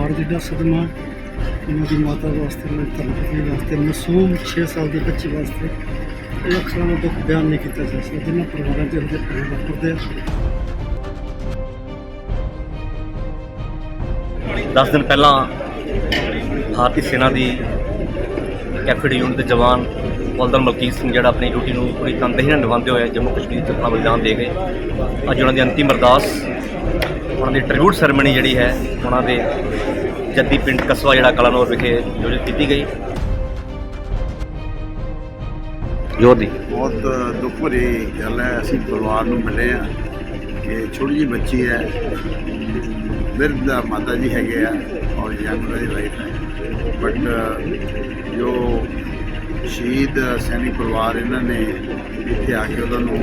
ਪਹਾੜ ਜਿੱਡਾ ਸਦਮਾ ਉਹਨਾਂ ਦੀ ਮਾਤਾ ਵਾਸਤੇ ਮੇਰੇ ਧਰਮਪਤਨੀ ਵਾਸਤੇ, ਮਾਸੂਮ 6 ਸਾਲ ਦੇ ਬੱਚੇ ਵਾਸਤੇ ਇਹ ਅੱਖਰਾਂ ਨਾਲ ਦੁੱਖ ਬਿਆਨ ਨਹੀਂ ਕੀਤਾ ਜਾ ਸਕਦਾ। ਜਿਨ੍ਹਾਂ ਪਰਿਵਾਰਾਂ 'ਚ ਇਹੋ ਜਿਹੇ ਵਾਪਰਦੇ 10 ਦਿਨ ਪਹਿਲਾਂ ਭਾਰਤੀ ਸੈਨਾ ਦੀ ਕੈਫੇਡ ਯੂਨਿਟ ਦੇ ਜਵਾਨ ਹੌਲਦਾਰ ਮਲਕੀਤ ਸਿੰਘ ਜਿਹੜਾ ਆਪਣੀ ਡਿਊਟੀ ਨੂੰ ਪੂਰੀ ਤਨਦੇਹੀ ਨਾਲ ਨਿਭਾਉਂਦੇ ਹੋਏ ਜੰਮੂ ਕਸ਼ਮੀਰ 'ਚ ਆਪਣਾ ਬਲੀਦਾਨ ਦੇ ਗਏ ਅੱਜ ਉਹਨਾਂ ਦੀ ਅੰਤਿਮ ਅਰਦਾਸ ਉਹਨਾਂ ਦੀ ਟ੍ਰਿਬਿਊਟ ਸੈਰੇਮਨੀ ਜਿਹੜੀ ਹੈ ਉਹਨਾਂ ਦੇ ਜੱਦੀ ਪਿੰਡ ਕਸਬਾ ਜਿਹੜਾ ਕਲਾਨੌਰ ਵਿਖੇ ਆਯੋਜਿਤ ਕੀਤੀ ਗਈ। ਜੋਰ ਦੀ ਬਹੁਤ ਦੁੱਖ ਭਰੀ ਗੱਲ ਹੈ ਅਸੀਂ ਪਰਿਵਾਰ ਨੂੰ ਮਿਲੇ ਆ ਕਿ ਛੋਟੀ ਜਿਹੀ ਬੱਚੀ ਹੈ ਬਿਰਧ ਦਾ ਮਾਤਾ ਜੀ ਹੈਗੇ ਆ ਔਰ ਯੰਗ ਦੀ ਵਾਈਫ ਹੈ। ਬਟ ਜੋ ਸ਼ਹੀਦ ਸੈਨਿਕ ਪਰਿਵਾਰ ਇਹਨਾਂ ਨੇ ਇੱਥੇ ਆ ਕੇ ਉਹਨਾਂ ਨੂੰ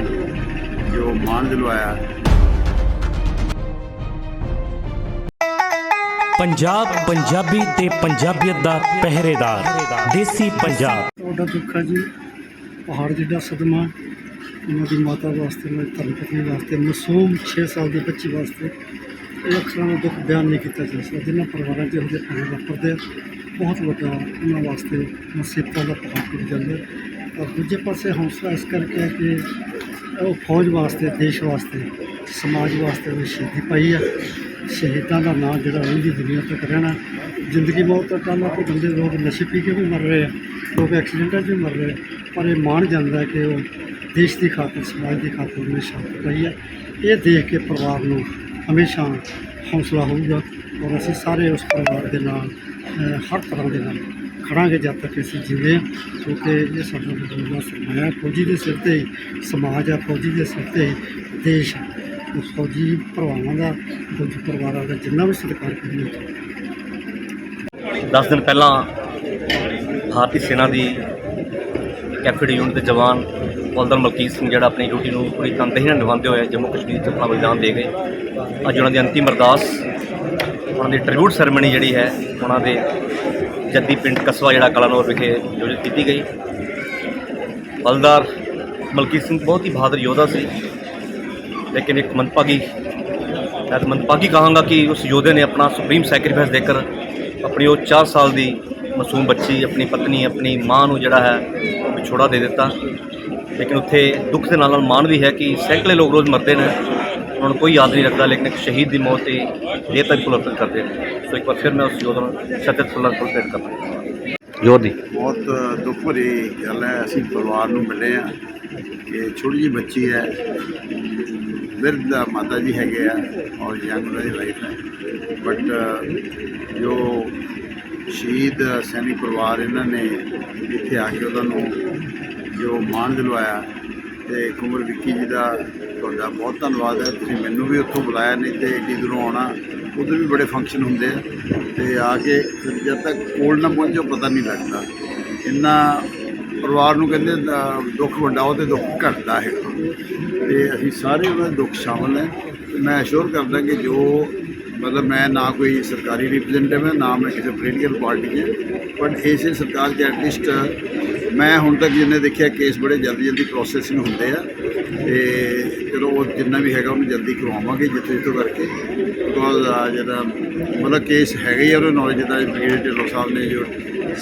ਜੋ ਮਾਣ ਦਿਲਵਾਇਆ ਪੰਜਾਬ ਪੰਜਾਬੀ ਤੇ ਪੰਜਾਬੀਅਤ ਦਾ ਪਹਿਰੇਦਾਰ, ਦੇਸੀ ਪੰਜਾਬ। ਤੁਹਾਡਾ ਦੁੱਖ ਹੈ ਜੀ, ਪਹਾੜ ਜਿੱਡਾ ਸਦਮਾ, ਉਹਨਾਂ ਦੀ ਮਾਤਾ ਵਾਸਤੇ, ਉਹਨਾਂ ਮੇਰੇ ਧਰਮਪਤਨੀ ਵਾਸਤੇ, ਮਾਸੂਮ 6 ਸਾਲ ਦੇ ਬੱਚੇ ਵਾਸਤੇ ਇਹ ਅਕਸਰਾਂ ਦਾ ਦੁੱਖ ਬਿਆਨ ਨਹੀਂ ਕੀਤਾ ਜਾ ਸਕਦਾ। ਜਿਨ੍ਹਾਂ ਪਰਿਵਾਰਾਂ 'ਚ ਹੁੰਦੇ ਜਿਹੇ ਵਾਪਰਦੇ ਆ, ਬਹੁਤ ਵੱਡਾ ਉਹਨਾਂ ਵਾਸਤੇ ਮੁਸੀਬਤਾਂ ਦਾ ਪਹਾੜ ਟੁੱਟ ਜਾਂਦਾ ਔਰ ਦੂਜੇ ਪਾਸੇ ਹੌਸਲਾ ਇਸ ਕਰਕੇ ਹੈ ਕਿ ਉਹ ਫੌਜ ਵਾਸਤੇ, ਦੇਸ਼ ਵਾਸਤੇ, ਸਮਾਜ ਵਾਸਤੇ ਉਹ ਸ਼ਹੀਦੀ ਪਾਈ ਹੈ ਸ਼ਹੀਦਾਂ ਦਾ ਨਾਂ ਜਿਹੜਾ ਰਹਿੰਦੀ ਦੁਨੀਆ ਤੱਕ ਰਹਿਣਾ। ਜ਼ਿੰਦਗੀ ਮੌਤ ਦਾ ਕੰਮ ਆ ਕੋਈ ਬੰਦੇ ਲੋਕ ਨਸ਼ੇ ਪੀ ਕੇ ਵੀ ਮਰ ਰਹੇ ਆ। ਲੋਕ ਐਕਸੀਡੈਂਟਾਂ 'ਚ ਵੀ ਮਰ ਰਹੇ ਆ। ਪਰ ਇਹ ਮਾਣ ਜਾਂਦਾ ਕਿ ਉਹ ਦੇਸ਼ ਦੀ ਖਾਤਰ, ਸਮਾਜ ਦੀ ਖਾਤਰ ਉਹਨੇ ਸ਼ਹਾਦਤ ਪਾਈ ਹੈ ਇਹ ਦੇਖ ਕੇ ਪਰਿਵਾਰ ਨੂੰ ਹਮੇਸ਼ਾ ਹੌਸਲਾ ਹੋਊਗਾ ਔਰ ਅਸੀਂ ਸਾਰੇ ਉਸ ਪਰਿਵਾਰ ਦੇ ਨਾਲ ਹਰ ਤਰ੍ਹਾਂ ਦੇ ਨਾਲ ਖੜਾਂਗੇ ਜਦ ਤੱਕ ਅਸੀਂ ਜਿਉਂਦੇ ਕਿਉਂਕਿ ਇਹ ਸਾਡਾ ਬਦਲਦਾ ਸਰਮਾਇਆ ਹੈ। ਫੌਜੀ ਦੇ ਸਿਰ ਤੇ ਹੀ ਸਮਾਜ ਹੈ ਫੌਜੀ ਦੇ ਸਿਰ ਤੇ ਹੀ ਦੇਸ਼ ਹੈ ਫੌਜੀ ਭਰਾਵਾਂ ਦਾ ਫੌਜੀ ਪਰਿਵਾਰਾਂ ਦਾ ਜਿੰਨਾ ਵੀ ਸਤਿਕਾਰ ਕਰਨਾ ਚਾਹੀਦਾ 10 ਦਿਨ ਪਹਿਲਾਂ ਭਾਰਤੀ ਸੈਨਾ ਦੀ ਕੈਫੇਡ ਯੂਨਿਟ ਦੇ ਜਵਾਨ ਹੌਲਦਾਰ ਮਲਕੀਤ ਸਿੰਘ ਜਿਹੜਾ ਆਪਣੀ ਡਿਊਟੀ ਨੂੰ ਪੂਰੀ ਤਨਦੇਹੀ ਨਾਲ ਨਿਭਾਉਂਦੇ ਹੋਏ ਜੰਮੂ ਕਸ਼ਮੀਰ 'ਚ ਆਪਣਾ ਬਲੀਦਾਨ ਦੇ ਗਏ। ਅੱਜ ਉਹਨਾਂ ਦੀ ਅੰਤਿਮ ਅਰਦਾਸ, ਉਹਨਾਂ ਦੀ ਟ੍ਰਿਬਿਊਟ ਸੈਰੇਮਨੀ ਜਿਹੜੀ ਹੈ, ਉਹਨਾਂ ਦੇ ਜੱਦੀ ਪਿੰਡ ਕਸਬਾ ਜਿਹੜਾ ਕਲਾਨੌਰ ਵਿਖੇ ਆਯੋਜਿਤ ਕੀਤੀ ਗਈ। ਹੌਲਦਾਰ ਮਲਕੀਤ ਸਿੰਘ ਬਹੁਤ ਹੀ ਬਹਾਦਰ ਯੋਧਾ ਸੀ। ਲੇਕਿਨ ਇੱਕ ਮੰਦਭਾਗੀ ਮੈਂ ਤਾਂ ਮੰਦਭਾਗੀ ਕਹਾਂਗਾ ਕਿ ਉਸ ਯੋਧੇ ਨੇ ਆਪਣਾ ਸੁਪਰੀਮ ਸੈਕਰੀਫਾਈਸ ਦੇकर ਆਪਣੀ ਉਹ 4 ਸਾਲ ਦੀ ਮਾਸੂਮ ਬੱਚੀ, ਆਪਣੀ ਪਤਨੀ, ਆਪਣੀ ਮਾਂ ਨੂੰ ਜਿਹੜਾ ਹੈ, ਉਹ ਵਿਛੋੜਾ ਦੇ ਦਿੱਤਾ। ਲੇਕਿਨ ਉੱਥੇ ਦੁੱਖ ਦੇ ਨਾਲ ਨਾਲ ਮਾਣ ਵੀ ਹੈ ਕਿ ਸੈਂਕੜੇ ਲੋਕ ਰੋਜ਼ ਮਰਦੇ ਨੇ। ਉਹਨਾਂ ਨੂੰ ਕੋਈ ਯਾਦ ਨਹੀਂ ਰੱਖਦਾ, ਲੇਕਿਨ ਇੱਕ ਸ਼ਹੀਦ ਦੀ ਮੌਤ ਤੇ ਇਹ ਤੱਕ ਪੁਲਰਪਨ ਕਰਦੇ ਨੇ। ਸੋ ਇੱਕ ਵਾਰ ਫਿਰ ਮੈਂ ਉਸ ਯੋਧਾ ਨੂੰ ਸਤਿਤ ਪੁਲਰਪਨ ਕਰਦਾ ਜੋਰ ਦੀ ਬਹੁਤ ਦੁੱਖ ਭਰੀ ਗੱਲ ਹੈ, ਅਸੀਂ ਪਰਿਵਾਰ ਨੂੰ ਮਿਲੇ ਆ ਕਿ ਛੋਟੀ ਜਿਹੀ ਬੱਚੀ ਹੈ ਬਿਰਧ ਦਾ ਮਾਤਾ ਜੀ ਹੈਗੇ ਆ ਔਰ ਯੰਗ ਦੀ ਵਾਈਫ ਹੈ। ਬਟ ਜੋ ਸ਼ਹੀਦ ਸੈਨਿਕ ਪਰਿਵਾਰ ਇਹਨਾਂ ਨੇ ਇੱਥੇ ਆ ਕੇ ਉਹਨਾਂ ਨੂੰ ਜੋ ਮਾਣ ਦਿਲਵਾਇਆ ਤੇ ਕੁਮਰ ਵਿੱਕੀ ਜੀ ਦਾ ਤੁਹਾਡਾ ਬਹੁਤ ਧੰਨਵਾਦ ਹੈ। ਤੁਸੀਂ ਮੈਨੂੰ ਵੀ ਉੱਥੋਂ ਬੁਲਾਇਆ, ਨਹੀਂ ਤੇ ਏਡੀ ਦੂਰੋਂ ਆਉਣਾ, ਉਧਰ ਵੀ ਬੜੇ ਫੰਕਸ਼ਨ ਹੁੰਦੇ ਆ। ਤੇ ਆ ਕੇ ਜਦ ਤੱਕ ਕੋਲ ਨਾ ਪਹੁੰਚੋ, ਪਤਾ ਨਹੀਂ ਲੱਗਦਾ। ਇੰਨਾ ਪਰਿਵਾਰ ਨੂੰ ਕਹਿੰਦੇ ਦੁੱਖ ਵੰਡਾਓ ਤੇ ਦੁੱਖ ਘਟਦਾ ਹੈ। ਤੇ ਅਸੀਂ ਸਾਰੇ ਉਹਨਾਂ ਦੇ ਦੁੱਖ ਸ਼ਾਮਲ ਹੈ। ਤੇ ਮੈਂ ਅਸ਼ੋਰ ਕਰਦਾ ਕਿ ਜੋ ਮਤਲਬ ਮੈਂ ਨਾ ਕੋਈ ਸਰਕਾਰੀ ਰਿਪਰੈਜ਼ੈਂਟੇਟਿਵ ਹਾਂ, ਨਾ ਮੈਂ ਕਿਸੇ ਪੋਲੀਟੀਕਲ ਪਾਰਟੀ ਹੈ ਬਟ ਇਸੇ ਸਰਕਾਰ ਦੇ ਐਟਲੀਸਟ ਮੈਂ ਹੁਣ ਤੱਕ ਜਿੰਨੇ ਦੇਖਿਆ ਕੇਸ ਬੜੇ ਜਲਦੀ ਜਲਦੀ ਪ੍ਰੋਸੈਸਿੰਗ ਹੁੰਦੇ ਆ। ਤੇ ਚਲੋ ਉਹ ਜਿੰਨਾ ਵੀ ਹੈਗਾ ਉਹਨੂੰ ਜਲਦੀ ਕਰਵਾਵਾਂਗੇ ਜਿੱਥੇ ਜਿੱਥੋਂ ਕਰਕੇ। ਬਿਕੋਜ਼ ਜਿਹੜਾ ਮਤਲਬ ਕੇਸ ਹੈਗਾ ਹੀ ਆ ਉਹਨੂੰ ਨੌਲੇਜ ਦਾ ਬ੍ਰਿਗੇਡ ਢਿੱਲੋਂ ਸਾਹਿਬ ਨੇ ਜੋ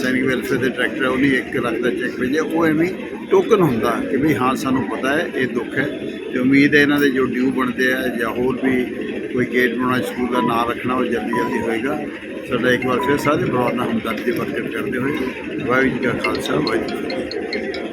ਸੈਨਿਕ ਵੈਲਫੇਅਰ ਦੇ ਡਾਇਰੈਕਟਰ ਹੈ ਉਹਨੇ 1 ਲੱਖ ਦਾ ਚੈੱਕ ਭੇਜਿਆ। ਉਹ ਐਵੇਂ ਟੋਕਨ ਹੁੰਦਾ ਕਿ ਵੀ ਹਾਂ, ਸਾਨੂੰ ਪਤਾ ਹੈ, ਇਹ ਦੁੱਖ ਹੈ ਤੇ ਉਮੀਦ ਹੈ ਇਹਨਾਂ ਦੇ ਜੋ ਡਿਊ ਬਣਦੇ ਆ ਜਾਂ ਹੋਰ ਵੀ ਕੋਈ ਗੇਟ ਬਣਾਉਣਾ ਸਕੂਲ ਦਾ ਨਾਮ ਰੱਖਣਾ ਉਹ ਜਲਦੀ ਜਲਦੀ ਹੋਏਗਾ। ਸਾਡਾ ਇੱਕ ਵਾਰ ਫਿਰ ਸਾਰੇ ਪਰਿਵਾਰ ਨਾਲ ਹਮਦਰਦੀ ਪ੍ਰਗਟ ਕਰਦੇ ਹੋਏ ਵਾਹਿਗੁਰੂ ਜੀ ਕਾ ਖਾਲਸਾ, ਵਾਹਿਗੁਰੂ ਜੀ